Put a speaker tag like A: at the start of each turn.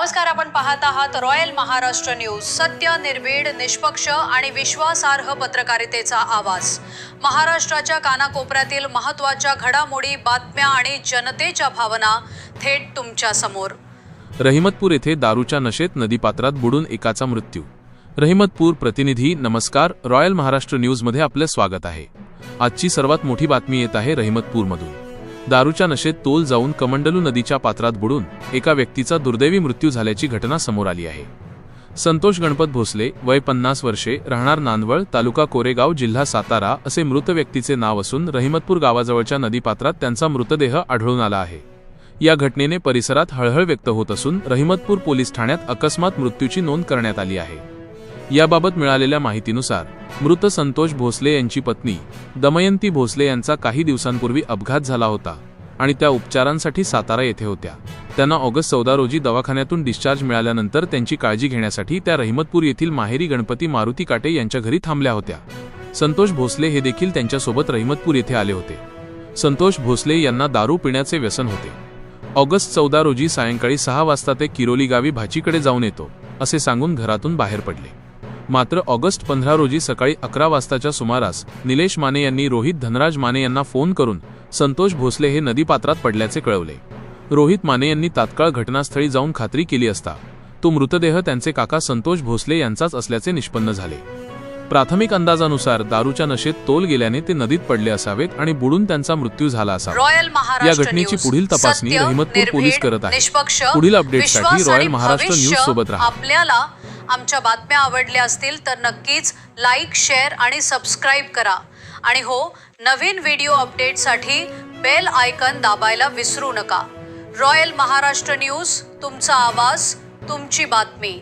A: नमस्कार आपण पाहत आहात रॉयल महाराष्ट्र न्यूज. सत्य निर्भीड निष्पक्ष आणि विश्वासार्ह पत्रकारितेचा आवाज. महाराष्ट्राच्या कानाकोपऱ्यातील महत्त्वाच्या घडामोडी बातम्या आणि जनतेच्या भावना थेट तुमच्यासमोर.
B: रहिमतपूर येथे दारूच्या नशेत नदीपात्रात बुडून एकाचा मृत्यू. रहिमतपूर प्रतिनिधी नमस्कार. रॉयल महाराष्ट्र न्यूजमध्ये आपलं स्वागत आहे. आजची सर्वात मोठी बातमी येत आहे रहिमतपूरमधून. दारूच्या नशेत तोल जाऊन कमंडलू नदीच्या पात्रात बुडून एका व्यक्तीचा दुर्दैवी मृत्यू झाल्याची घटना समोर आली आहे. संतोष गणपत भोसले वय पन्नास वर्षे राहणार नांदवळ तालुका कोरेगाव जिल्हा सातारा असे मृत व्यक्तीचे नाव असून रहिमतपूर गावाजवळच्या नदीपात्रात त्यांचा मृतदेह आढळून आला आहे. या घटनेने परिसरात हळहळ व्यक्त होत असून रहिमतपूर पोलीस ठाण्यात अकस्मात मृत्यूची नोंद करण्यात आली आहे. याबाबत मिळालेल्या माहितीनुसार मृत संतोष भोसले यांची पत्नी दमयंती भोसले यांचा काही दिवसांपूर्वी अपघात झाला होता आणि त्या उपचारांसाठी सातारा येथे होत्या. त्यांना ऑगस्ट चौदा रोजी दवाखान्यातून डिस्चार्ज मिळाल्यानंतर त्यांची काळजी घेण्यासाठी त्या रहिमतपूर येथील माहेरी गणपती मारुती काटे यांच्या घरी थांबल्या होत्या. संतोष भोसले हे देखील त्यांच्यासोबत रहिमतपूर येथे आले होते. संतोष भोसले यांना दारू पिण्याचे व्यसन होते. ऑगस्ट चौदा रोजी सायंकाळी सहा वाजता ते किरोली गावी भाचीकडे जाऊन येतो असे सांगून घरातून बाहेर पडले. मात्र ऑगस्ट पंधरा रोजी सकाळी अकरा वाजताच्या सुमारास निलेश माने यांनी रोहित धनराज माने यांना फोन करून संतोष भोसले हे नदीपात्रात पडल्याचे कळवले रोहित माने यांनी तात्काळ घटनास्थळी जाऊन खात्री केली असता तो मृतदेह त्यांचे काका संतोष भोसले यांचाच असल्याचे निष्पन्न झाले प्राथमिक अंदाजानुसार दारूच्या नशेत तोल गेल्याने ते नदीत पडले असावेत आणि बुडून त्यांचा मृत्यू झाला असावा या घटनेची. पुढील तपासणी रहिमतपूर पोलीस करत आहे. पुढील अपडेटसाठी रॉयल महाराष्ट्र न्यूज सोबत राहा.
A: आमच्या बातम्या आवडल्या असतील तर नक्कीच लाईक शेअर आणि सबस्क्राईब करा. आणि हो नवीन व्हिडिओ अपडेटसाठी बेल आयकन दाबायला विसरू नका. रॉयल महाराष्ट्र न्यूज तुमचा आवाज तुमची बातमी.